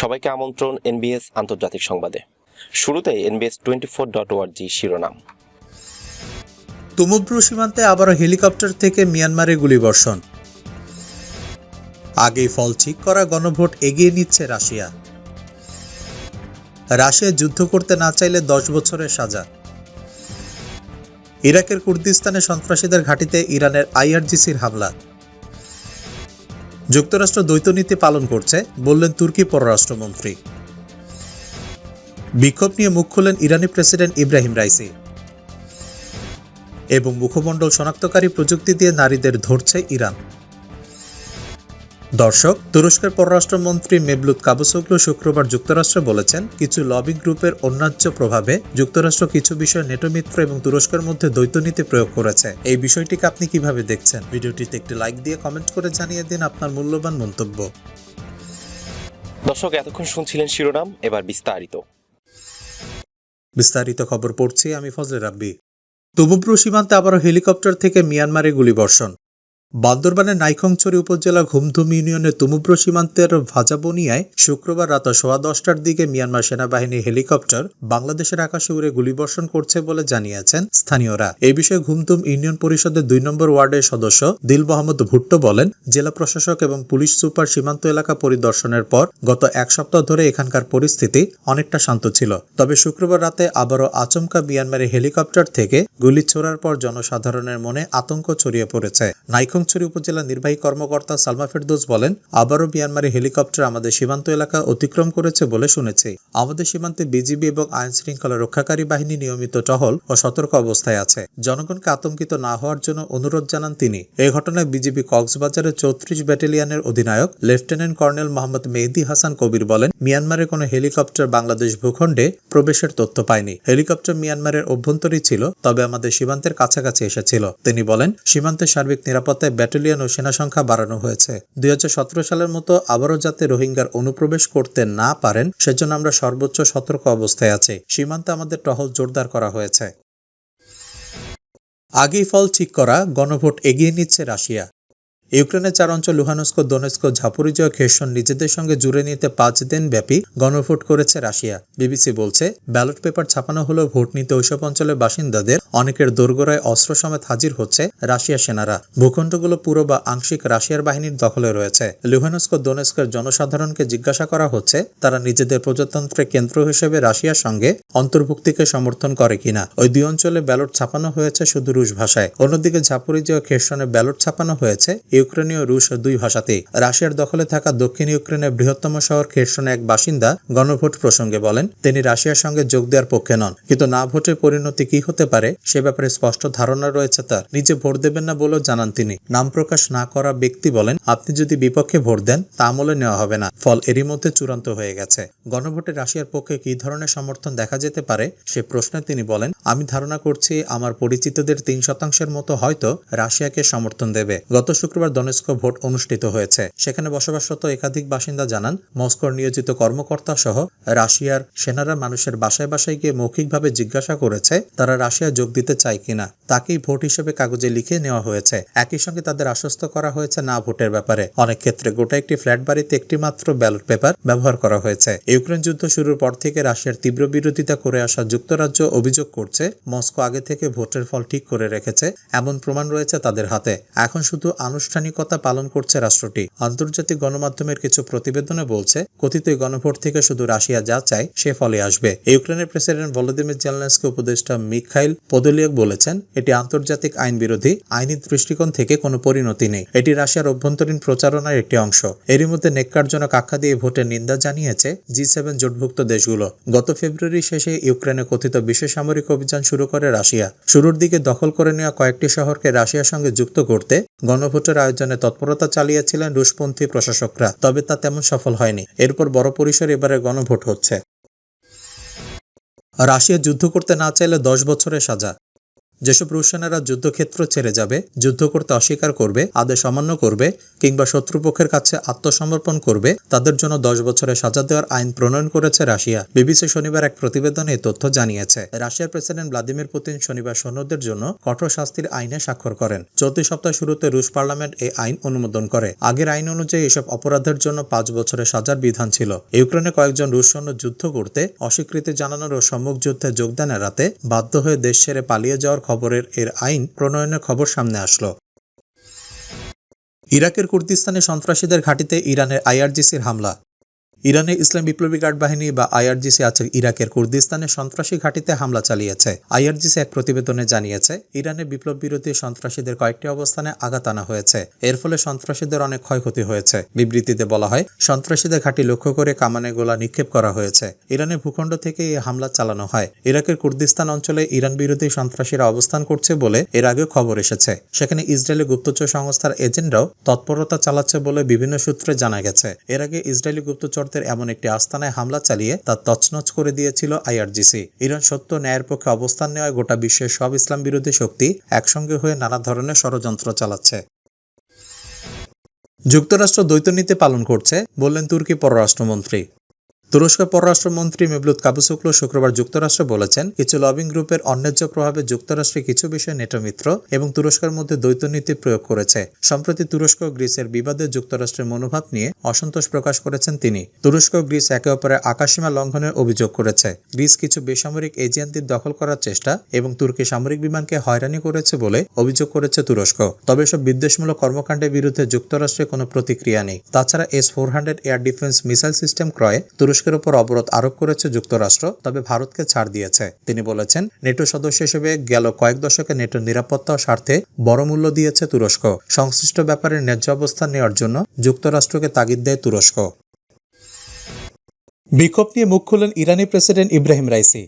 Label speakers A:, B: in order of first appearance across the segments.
A: সবাইকে আমন্ত্রণ এনবিএস আন্তর্জাতিক সংবাদে। শুরুতে এনবিএস টোয়েন্টি ফোর ডট ওয়ার্জি শিরোনাম।
B: তুমুব্রু সীমান্তে আবারও হেলিকপ্টার থেকে মিয়ানমারে গুলিবর্ষণ। আগেই ফল ঠিক করা গণভোট এগিয়ে নিচ্ছে রাশিয়া। রাশিয়া যুদ্ধ করতে না চাইলে দশ বছরের সাজা। ইরাকের কুর্দিস্তানে সন্ত্রাসীদের ঘাঁটিতে ইরানের আইআরজিসির হামলা। যুক্তরাষ্ট্র দ্বৈত নীতি পালন করছে, বললেন তুর্কি পররাষ্ট্রমন্ত্রী। বিক্ষোভ নিয়ে মুখ খুললেন ইরানি প্রেসিডেন্ট ইব্রাহিম রাইসি। এবং মুখমণ্ডল শনাক্তকারী প্রযুক্তি দিয়ে নারীদের ধরছে ইরান। দর্শক তুরস্কের পররাষ্ট্রমন্ত্রী মেবলুত কাবুসোগলু শুক্রবার যুক্তরাষ্ট্রে বলেছেন কিছু লবি গ্রুপের অন্যায্য প্রভাবে যুক্তরাষ্ট্র কিছু বিষয়ে নেটো মিত্র এবং তুরস্কের মধ্যে দ্বৈত নীতি প্রয়োগ করেছে। এই বিষয়টিকে আপনি কীভাবে দেখছেন? ভিডিওটিতে একটি লাইক দিয়ে কমেন্ট করে জানিয়ে দিন আপনার মূল্যবান মন্তব্য।
A: দর্শক এতক্ষণ শুনছিলেন শিরোনাম এবার বিস্তারিত।
B: বিস্তারিত খবর পড়ছি আমি ফজলে রাব্বি। তুমুব্রু সীমান্তে আবারও হেলিকপ্টার থেকে মিয়ানমারে গুলিবর্ষণ। বান্দরবানের নাইখংছড়ি উপজেলা ঘুমধুম ইউনিয়নের তুমুব্র সীমান্তের ভাজাবনিয়ায় শুক্রবার রাত সোয়া দশটার দিকে মিয়ানমার সেনাবাহিনী হেলিকপ্টার বাংলাদেশের আকাশে উড়ে গুলিবর্ষণ করছে বলে জানিয়েছেন স্থানীয়রা। এ বিষয়ে ঘুমধুম ইউনিয়ন পরিষদের দুই নম্বর ওয়ার্ডের সদস্য দিল মোহাম্মদ ভুট্টো বলেন, জেলা প্রশাসক এবং পুলিশ সুপার সীমান্ত এলাকা পরিদর্শনের পর গত এক সপ্তাহ ধরে এখানকার পরিস্থিতি অনেকটা শান্ত ছিল। তবে শুক্রবার রাতে আবারও আচমকা মিয়ানমারের হেলিকপ্টার থেকে গুলি ছোড়ার পর জনসাধারণের মনে আতঙ্ক ছড়িয়ে পড়েছে। নাইখংছড়ি উপজেলা নির্বাহী কর্মকর্তা সালমা ফেরদৌস বলেন, আবারও মিয়ানমারের হেলিকপ্টার আমাদের সীমান্ত এলাকা অতিক্রম করেছে বলে শুনেছি। আমাদের সীমান্তে বিজিবি এবং আইন শৃঙ্খলা রক্ষাকারী বাহিনী নিয়মিত টহল ও সতর্ক অবস্থায় আছে। জনগণকে আতঙ্কিত না হওয়ার জন্য অনুরোধ জানান তিনি। এই ঘটনায় বিজিবি কক্সবাজারের চৌত্রিশ ব্যাটালিয়নের অধিনায়ক, লেফটেন্যান্ট কর্নেল মোহাম্মদ মেহেদি হাসান কবির বলেন মিয়ানমারের কোনো হেলিকপ্টার বাংলাদেশ ভূখণ্ডে প্রবেশের তথ্য পায়নি। হেলিকপ্টার মিয়ানমারের অভ্যন্তরই ছিল, তবে আমাদের সীমান্তের কাছাকাছি এসেছিল। তিনি বলেন, সীমান্তের সার্বিক নিরাপত্তায় ব্যাটালিয়ন ও সেনা সংখ্যা বাড়ানো হয়েছে। দুই হাজার সতেরো সালের মতো আবারও যাতে রোহিঙ্গার অনুপ্রবেশ করতে না পারেন, সেজন্য আমরা সর্বোচ্চ সতর্ক অবস্থায় আছি। সীমান্তে আমাদের টহল জোরদার করা হয়েছে। আগেই ফল ঠিক করা, গণভোট এগিয়ে নিচ্ছে রাশিয়া। ইউক্রেনের চার অঞ্চল, লুহানস্ক, দোনেস্ক ঝাপুরিজয় খেসন নিজেদের সঙ্গে জুড়ে নিতে পাঁচ দিন ব্যাপী গণভোট করেছে রাশিয়া। বিবিসি বলছে, ব্যালট পেপার ছাপানো হলেও ভোট নিতে ওইসব অঞ্চলের বাসিন্দাদের অনেকের দোরগোড়ায় অস্ত্র সমেত হাজির হচ্ছে রাশিয়া সেনারা। ভূখণ্ডগুলো পুরো বা আংশিক রাশিয়ার বাহিনীর দখলে রয়েছে। লুহানস্ক, দোনেস্কের জনসাধারণকে জিজ্ঞাসা করা হচ্ছে, তারা নিজেদের প্রজাতন্ত্রের কেন্দ্র হিসেবে রাশিয়ার সঙ্গে অন্তর্ভুক্তিকে সমর্থন করে কিনা। ওই দুই অঞ্চলে ব্যালট ছাপানো হয়েছে শুধু রুশ ভাষায়। অন্যদিকে ঝাপুরিজয় খেসনে ব্যালট ছাপানো হয়েছে ইউক্রেনীয় রুশ দুই ভাষাতেই রাশিয়ার দখলে থাকা দক্ষিণ ইউক্রেনের বৃহত্তম শহর খেরসনে এক বাসিন্দা গণভোট প্রসঙ্গে বলেন, তিনি রাশিয়ার সঙ্গে যোগ দেওয়ার পক্ষে নন। কিন্তু না ভোটের পরিণতি কি হতে পারে, সে ব্যাপারে স্পষ্ট ধারণা রয়েছে তার। নিজে ভোট দেবেন না বলেও জানান তিনি। নাম প্রকাশ না করা ব্যক্তি বলেন, আপনি যদি বিপক্ষে ভোট দেন, তা আমলে নেওয়া হবে না। ফল এরই মধ্যে চূড়ান্ত হয়ে গেছে। গণভোটে রাশিয়ার পক্ষে কি ধরনের সমর্থন দেখা যেতে পারে, সে প্রশ্নে তিনি বলেন আমি ধারণা করছি আমার পরিচিতদের তিন শতাংশের মতো হয়তো রাশিয়াকে সমর্থন দেবে। গত শুক্রবার দনেস্ক ভোট অনুষ্ঠিত হয়েছে। সেখানে বসবাসরত একাধিক বাসিন্দা জানান, মস্কোর নিয়োজিত কর্মকর্তা সহ রাশিয়ার সেনারা মানুষের বাসায় বাসায় গিয়ে মৌখিকভাবে জিজ্ঞাসা করেছে, তারা রাশিয়া যোগ দিতে চায় কিনা। তাকেই ভোট হিসেবে কাগজে লিখে নেওয়া হয়েছে। একই সঙ্গে তাদের আশ্বস্ত করা হয়েছে না ভোটের ব্যাপারে। অনেক ক্ষেত্রে গোটা একটি ফ্ল্যাট বাড়িতে একটি মাত্র ব্যালট পেপার ব্যবহার করা হয়েছে। ইউক্রেন যুদ্ধ শুরুর পর থেকে রাশিয়ার তীব্র বিরোধিতা করে আসা যুক্তরাজ্য অভিযোগ করছে। মস্কো আগে থেকে ভোটের ফল ঠিক করে রেখেছে, এমন প্রমাণ রয়েছে তাদের হাতে। এখন শুধু আনুষ্ঠানিকতা পালন করছে রাষ্ট্রটি। আন্তর্জাতিক গণমাধ্যমের কিছু প্রতিবেদনে বলছে, কথিত গণভোট থেকে শুধু রাশিয়া যা চায়, সে ফলে আসবে। ইউক্রেনের প্রেসিডেন্ট ভলোদিমির জেলনেসকে উপদেষ্টা মিখাইল পদলিয়াক বলেছেন, এটি আন্তর্জাতিক আইন বিরোধী, আইনি দৃষ্টিকোণ থেকে কোনো পরিণতি নেই। এটি রাশিয়ার অভ্যন্তরীণ প্রচারণার একটি অংশ। এরই মধ্যে নেককারজনক আখ্যা দিয়ে ভোটের নিন্দা জানিয়েছে জি সেভেন জোটভুক্ত দেশগুলো। গত ফেব্রুয়ারি শেষে ইউক্রেনে কথিত বিশেষ সামরিক অভিযান শুরু করে রাশিয়া। শুরুর দিকে দখল করে নেওয়া কয়েকটি শহরকে রাশিয়ার সঙ্গে যুক্ত করতে গণভোটের আয়োজনে তৎপরতা চালিয়েছিলেন রুশপন্থী প্রশাসকরা, তবে তা তেমন সফল হয়নি। এরপর বড় পরিসর এবারে গণভোট হচ্ছে। রাশিয়া যুদ্ধ করতে না চাইলে দশ বছরের সাজা। যেসব রুশ সেনারা যুদ্ধক্ষেত্র ছেড়ে যাবে, যুদ্ধ করতে অস্বীকার করবে, আদেশ অমান্য করবে, কিংবা শত্রুপক্ষের কাছে আত্মসমর্পণ করবে, তাদের জন্য দশ বছরের সাজা দেওয়ার আইন প্রণয়ন করেছে রাশিয়া। বিবিসি শনিবার এক প্রতিবেদনে এই তথ্য জানিয়েছে। রাশিয়ার প্রেসিডেন্ট ভ্লাদিমির পুতিন শনিবার সৈন্যদের জন্য কঠোর শাস্তির আইনে স্বাক্ষর করেন। চলতি সপ্তাহ শুরুতে রুশ পার্লামেন্ট এই আইন অনুমোদন করে। আগের আইন অনুযায়ী এসব অপরাধের জন্য পাঁচ বছরের সাজার বিধান ছিল। ইউক্রেনে কয়েকজন রুশ সৈন্য যুদ্ধ করতে অস্বীকৃতি জানানোর ও সম্মুখ যুদ্ধে যোগদান এড়াতে বাধ্য হয়ে দেশ ছেড়ে পালিয়ে যাওয়ার খবরের এর আইন প্রণয়নের খবর সামনে আসলো। ইরাকের কুর্দিস্তানে সন্ত্রাসীদের ঘাঁটিতে ইরানের আইআরজিসির হামলা। ইরানের ইসলাম বিপ্লবী গার্ড বাহিনী বা আইআরজিসি আছে ইরাকের কুর্দিস্তানে সন্ত্রাসী ঘাঁটিতে হামলা চালিয়েছে। আইআরজিসি এক প্রতিবেদনে জানিয়েছে ইরানের বিপ্লব বিরোধী সন্ত্রাসীদের কয়েকটি অবস্থানে আঘাত আনা হয়েছে। এর ফলে সন্ত্রাসীদের অনেক ক্ষয়ক্ষতি হয়েছে। বিবৃতিতে বলা হয়, সন্ত্রাসীদের ঘাঁটি লক্ষ্য করে কামানে গোলা নিক্ষেপ করা হয়েছে। ইরানের ভূখণ্ড থেকে এই হামলা চালানো হয়। ইরাকের কুর্দিস্তান অঞ্চলে ইরান বিরোধী সন্ত্রাসীরা অবস্থান করছে বলে এর আগে খবর এসেছে। সেখানে ইসরায়েলি গুপ্তচর সংস্থার এজেন্টরাও তৎপরতা চালাচ্ছে বলে বিভিন্ন সূত্রে জানা গেছে। এর আগে ইসরায়েলি গুপ্তচরদের এমন একটি আস্তানায় হামলা চালিয়ে তা তছনছ করে দিয়েছিল আইআরজিসি। ইরান সত্য ন্যায়ের পক্ষে অবস্থান নেওয়ায় গোটা বিশ্বের সব ইসলাম বিরোধী শক্তি একসঙ্গে হয়ে নানা ধরনের ষড়যন্ত্র চালাচ্ছে। যুক্তরাষ্ট্র দ্বৈত নীতি পালন করছে, বললেন তুর্কি পররাষ্ট্রমন্ত্রী। তুরস্কের পররাষ্ট্রমন্ত্রী মেবলুত কাবুসুকলো শুক্রবার যুক্তরাষ্ট্রে বলেছেন, কিছু লবিং গ্রুপের অন্যায্য প্রভাবে যুক্তরাষ্ট্রে কিছু বিষয়ে নেটো মিত্র এবং তুরস্কের মধ্যে দ্বৈত নীতি প্রয়োগ করেছে। সম্প্রতি তুরস্ক গ্রিসের বিবাদে যুক্তরাষ্ট্রের মনোভাব নিয়ে অসন্তোষ প্রকাশ করেছেন তিনি। তুরস্ক গ্রিস একে অপরের আকাশসীমা লঙ্ঘনের অভিযোগ করেছে। গ্রিস কিছু বেসামরিক এজেন্টদের দখল করার চেষ্টা এবং তুর্কি সামরিক বিমানকে হয়রানি করেছে বলে অভিযোগ করেছে তুরস্ক। তবে এসব বিদ্বেষমূলক কর্মকাণ্ডের বিরুদ্ধে যুক্তরাষ্ট্রের কোনো প্রতিক্রিয়া নেই। তাছাড়া S four hundred air defence missile system ক্রয়ে তুরস্কের উপর অবরোধ আরোপ করেছে যুক্তরাষ্ট্র, তবে ভারতকে ছাড় দিয়েছে। তিনি বলেছেন, নেটো সদস্য হিসেবে গেল কয়েক দশকে নেটোর নিরাপত্তা স্বার্থে বড় মূল্য দিয়েছে তুরস্ক। সংশ্লিষ্ট ব্যাপারে ন্যায্য অবস্থান নেওয়ার জন্য যুক্তরাষ্ট্রকে তাগিদ দেয় তুরস্ক। বিক্ষোভ নিয়ে মুখ খুললেন ইরানি প্রেসিডেন্ট ইব্রাহিম রাইসি।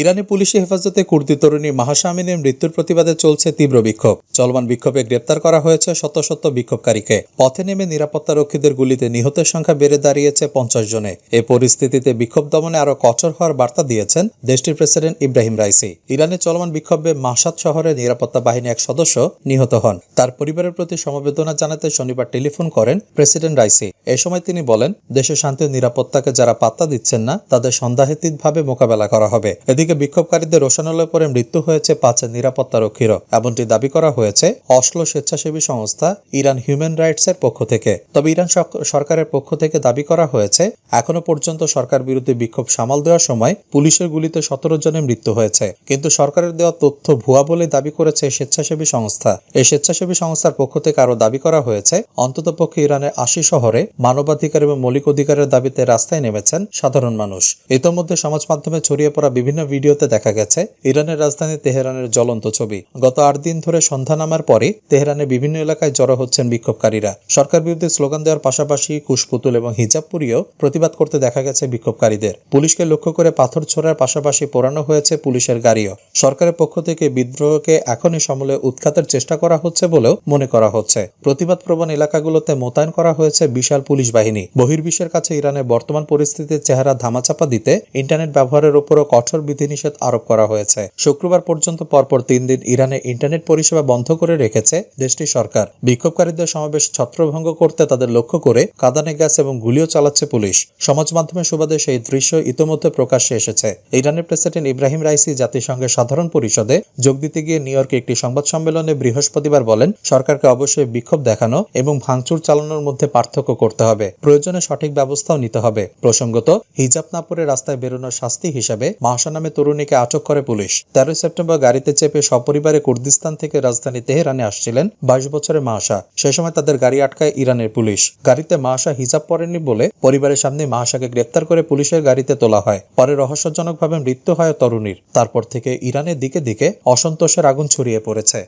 B: ইরানি পুলিশি হেফাজতে কুর্দি তরুণী মাহাসা আমিনের মৃত্যুর প্রতিবাদে চলছে তীব্র বিক্ষোভ। চলমান বিক্ষোভে গ্রেপ্তার করা হয়েছে শত শত বিক্ষোভকারীকে। পথে নেমে নিরাপত্তা রক্ষীদের গুলিতে নিহতের সংখ্যা বেড়ে দাঁড়িয়েছে পঞ্চাশ জনে। এ পরিস্থিতিতে বিক্ষোভ দমনে আরও কঠোর হওয়ার বার্তা দিয়েছেন দেশটির প্রেসিডেন্ট ইব্রাহিম রাইসি। ইরানে চলমান বিক্ষোভে মাসাদ শহরের নিরাপত্তা বাহিনী এক সদস্য নিহত হন। তার পরিবারের প্রতি সমবেদনা জানাতে শনিবার টেলিফোন করেন প্রেসিডেন্ট রাইসি। এ সময় তিনি বলেন দেশের শান্তি ও নিরাপত্তাকে যারা পাত্তা দিচ্ছেন না, তাদের সন্দেহাতীতভাবে মোকাবেলা করা হবে। এদিকে বিক্ষোভকারীদের রোশানলের পরে মৃত্যু হয়েছে পাঁচ নিরাপত্তা রক্ষীরও এমনটি দাবি করা হয়েছে অশ্লো স্বেচ্ছাসেবী সংস্থা ইরান হিউম্যান রাইটস এর পক্ষ থেকে। তবে ইরান সরকারের পক্ষ থেকে দাবি করা হয়েছে, এখনও পর্যন্ত সরকার বিরুদ্ধে বিক্ষোভ সামাল দেওয়ার সময় পুলিশের গুলিতে সতেরো জনের মৃত্যু হয়েছে। কিন্তু সরকারের দেওয়া তথ্য ভুয়া বলে দাবি করেছে স্বেচ্ছাসেবী সংস্থা। এই স্বেচ্ছাসেবী সংস্থার পক্ষ থেকে আরও দাবি করা হয়েছে, অন্ততপক্ষে ইরানের আশি শহরে মানবাধিকার এবং মৌলিক অধিকারের দাবিতে রাস্তায় নেমেছেন সাধারণ মানুষ। ইতোমধ্যে সমাজ মাধ্যমে ছড়িয়ে পড়া বিভিন্ন ভিডিওতে দেখা গেছে, ইরানের রাজধানী তেহরানের জ্বলন্ত ছবি। গত আট দিন ধরে সন্ধ্যা নামার পরে তেহরানের বিভিন্ন এলাকায় জড়ো হচ্ছেন বিক্ষোভকারীরা। সরকার বিরুদ্ধে স্লোগান দেওয়ার পাশাপাশি কুশপুতুল এবং হিজাব পরিয়েও প্রতিবাদ করতে দেখা গেছে বিক্ষোভকারীদের। পুলিশকে লক্ষ্য করে পাথর ছোড়ার পাশাপাশি পোড়ানো হয়েছে পুলিশের গাড়িও। সরকারের পক্ষ থেকে বিদ্রোহকে এখনই সমলে উৎখাতের চেষ্টা করা হচ্ছে বলেও মনে করা হচ্ছে। প্রতিবাদ প্রবণ এলাকাগুলোতে মোতায়েন করা হয়েছে বিশাল পুলিশ বাহিনী। বহির্বিশ্বের কাছে ইরানের বর্তমান পরিস্থিতির চেহারা ধামাচাপা দিতে ইন্টারনেট ব্যবহারের উপরও কঠোর বিধিনিষেধ আরোপ করা হয়েছে। শুক্রবার পর্যন্ত পরপর তিন দিন ইরানে ইন্টারনেট পরিষেবা বন্ধ করে রেখেছে দেশটির সরকার। বিক্ষোভকারীদের সমাবেশ ছত্রভঙ্গ করতে তাদের লক্ষ্য করে কাদানে গ্যাস এবং গুলিও চালাচ্ছে পুলিশ। সমাজ মাধ্যমে সুবাদে সেই দৃশ্য ইতোমধ্যে প্রকাশ্যে এসেছে। ইরানের প্রেসিডেন্ট ইব্রাহিম রাইসি জাতিসংঘের সাধারণ পরিষদে যোগ দিতে গিয়ে নিউ ইয়র্কে একটি সংবাদ সম্মেলনে বৃহস্পতিবার বলেন, সরকারকে অবশ্যই বিক্ষোভ দেখানো এবং ভাঙচুর চালানোর মধ্যে পার্থক্য করতে হবে। প্রয়োজনে সঠিক ব্যবস্থাও নিতে হবে। প্রসঙ্গত, হিজাব না পরে রাস্তায় বেরোনোর শাস্তি হিসেবে মাহসা নামে তরুণীকে আটক করে পুলিশ। তেরোই সেপ্টেম্বর গাড়িতে চেপে সপরিবারে কুর্দিস্তান থেকে রাজধানী তেহরানে আসছিলেন বাইশ বছরের মাহসা সে সময় তাদের গাড়ি আটকায় ইরানের পুলিশ। গাড়িতে মাহসা হিজাব পরেননি বলে পরিবারের সামনে মাহসাকে গ্রেপ্তার করে পুলিশের গাড়িতে তোলা হয়। পরে রহস্যজনকভাবে মৃত্যু হয় তরুণীর। তারপর থেকে ইরানের দিকে দিকে অসন্তোষের আগুন ছড়িয়ে পড়েছে।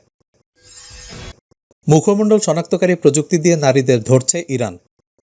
B: মুখমণ্ডল শনাক্তকারী প্রযুক্তি দিয়ে নারীদের ধরছে ইরান।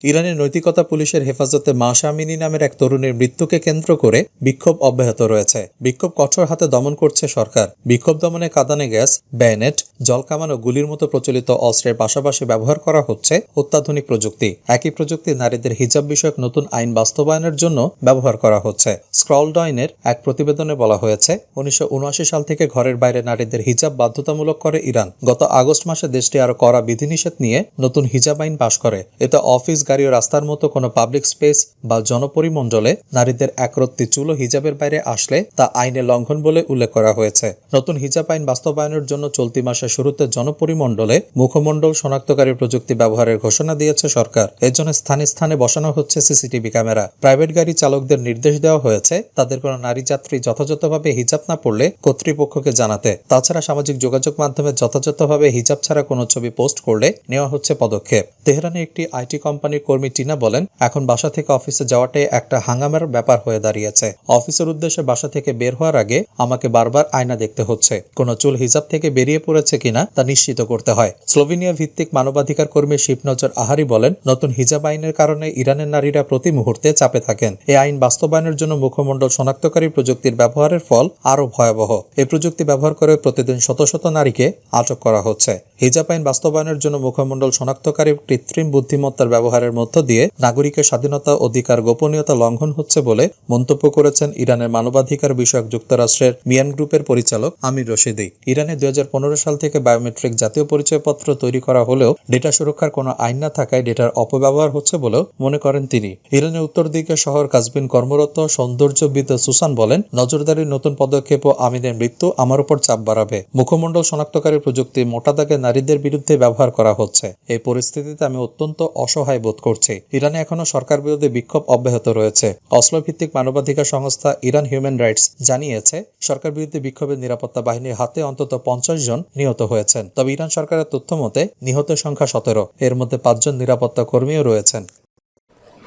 B: ইরানের নৈতিকতা পুলিশের হেফাজতে মাসা আমিনী নামের এক তরুণীর মৃত্যুকে কেন্দ্র করে বিক্ষোভ অব্যাহত রয়েছে। বিক্ষোভ কঠোর হাতে দমন করছে সরকার। বিক্ষোভ দমনে কাঁদানে গ্যাস ব্যানেট জলকামান ও গুলির মতো প্রচলিত অস্ত্রের পাশাপাশি ব্যবহার করা হচ্ছে অত্যাধুনিক প্রযুক্তি। একই প্রযুক্তি নারীদের হিজাব বিষয়ক নতুন আইন বাস্তবায়নের জন্য ব্যবহার করা হচ্ছে। স্ক্রলডয়নের এক প্রতিবেদনে বলা হয়েছে, উনিশশো উনআশি সাল থেকে ঘরের বাইরে নারীদের হিজাব বাধ্যতামূলক করে ইরান। গত আগস্ট মাসে দেশটি আরও কড়া বিধিনিষেধ নিয়ে নতুন হিজাব আইন পাশ করে। এতে অফিস গাড়ি ও রাস্তার মতো কোনো পাবলিক স্পেস বা জনপরিমণ্ডলে নারীদের একরত্তি চুলো হিজাবের বাইরে আসলে তা আইনে লঙ্ঘন বলে উল্লেখ করা হয়েছে। নতুন হিজাব আইন বাস্তবায়নের জন্য চলতি মাসের শুরুতে জনপরিমণ্ডলে মুখমণ্ডল শনাক্তকারী প্রযুক্তি ব্যবহারের ঘোষণা দিয়েছে সরকার। এর জন্য স্থানে স্থানে বসানো হচ্ছে সিসিটিভি ক্যামেরা। প্রাইভেট গাড়ি চালকদের নির্দেশ দেওয়া হয়েছে তাদের কোনো নারী যাত্রী যথাযথভাবে হিজাব না পড়লে কর্তৃপক্ষকে জানাতে। তাছাড়া সামাজিক যোগাযোগ মাধ্যমে যথাযথভাবে হিজাব ছাড়া কোনো ছবি পোস্ট করলে নেওয়া হচ্ছে পদক্ষেপ। তেহরানে একটি আইটি কোম্পানির কর্মী টিনা বলেন, এখন বাসা থেকে অফিসে যাওয়াটাই একটা হাঙ্গামের ব্যাপার হয়ে দাঁড়িয়েছে। অফিসের উদ্দেশ্যে বাসা থেকে বের হওয়ার আগে আমাকে বারবার আয়না দেখতে হচ্ছে। কোনো চুল হিজাব থেকে বেরিয়ে পড়েছে কিনা তা নিশ্চিত করতে হয়। স্লোভেনিয়া ভিত্তিক মানবাধিকার কর্মী শিবনজর আহারি বলেন, নতুন হিজাব আইনের কারণে ইরানের নারীরা প্রতি মুহূর্তে চাপে থাকেন। এই আইন বাস্তবায়নের জন্য মুখমণ্ডল শনাক্তকারী প্রযুক্তির ব্যবহারের ফল আরও ভয়াবহ। এই প্রযুক্তি ব্যবহার করে প্রতিদিন শত শত নারীকে আটক করা হচ্ছে। হিজাব আইন বাস্তবায়নের জন্য মুখমণ্ডল শনাক্তকারী কৃত্রিম বুদ্ধিমত্তার ব্যবহারের মধ্য দিয়ে নাগরিকের স্বাধীনতা অধিকার গোপনীয়তা লঙ্ঘন হচ্ছে বলে মন্তব্য করেছেন ইরানের মানবাধিকার বিষয়ক যুক্তরাষ্ট্রের মিয়ান গ্রুপের পরিচালক আমির রশিদি। ইরানে দুই হাজার পনেরো সাল থেকে বায়োমেট্রিক জাতীয় পরিচয়পত্র তৈরি করা হলেও ডেটা সুরক্ষার কোনো আইন না থাকায় ডেটার অপব্যবহার হচ্ছে বলেও মনে করেন তিনি। ইরানের উত্তর দিকে শহর কাজবিন কর্মরত সৌন্দর্যবিদ সুসান বলেন নজরদারির নতুন পদক্ষেপ ও আমিনের মৃত্যু আমার উপর চাপ বাড়াবে। মুখমণ্ডল শনাক্তকারী প্রযুক্তি মোটা দাগে নারীদের বিরুদ্ধে ব্যবহার করা হচ্ছে। এই পরিস্থিতিতে আমি অত্যন্ত অসহায় বোধ করছি। ইরানে এখনও সরকার বিরোধী বিক্ষোভ অব্যাহত রয়েছে। অসলো ভিত্তিক মানবাধিকার সংস্থা ইরান হিউম্যান রাইটস জানিয়েছে, সরকার বিরোধী বিক্ষোভের নিরাপত্তা বাহিনীর হাতে অন্তত পঞ্চাশ জন নিহত হয়েছেন। তবে ইরান সরকারের তথ্য মতে, নিহতের সংখ্যা সতেরো। এর মধ্যে পাঁচজন নিরাপত্তা কর্মীও রয়েছেন।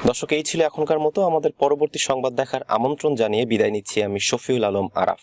A: দর্শক, এই ছিল এখনকার মতো। আমাদের পরবর্তী সংবাদ দেখার আমন্ত্রণ জানিয়ে বিদায় নিচ্ছি আমি শফিউল আলম আরাফ।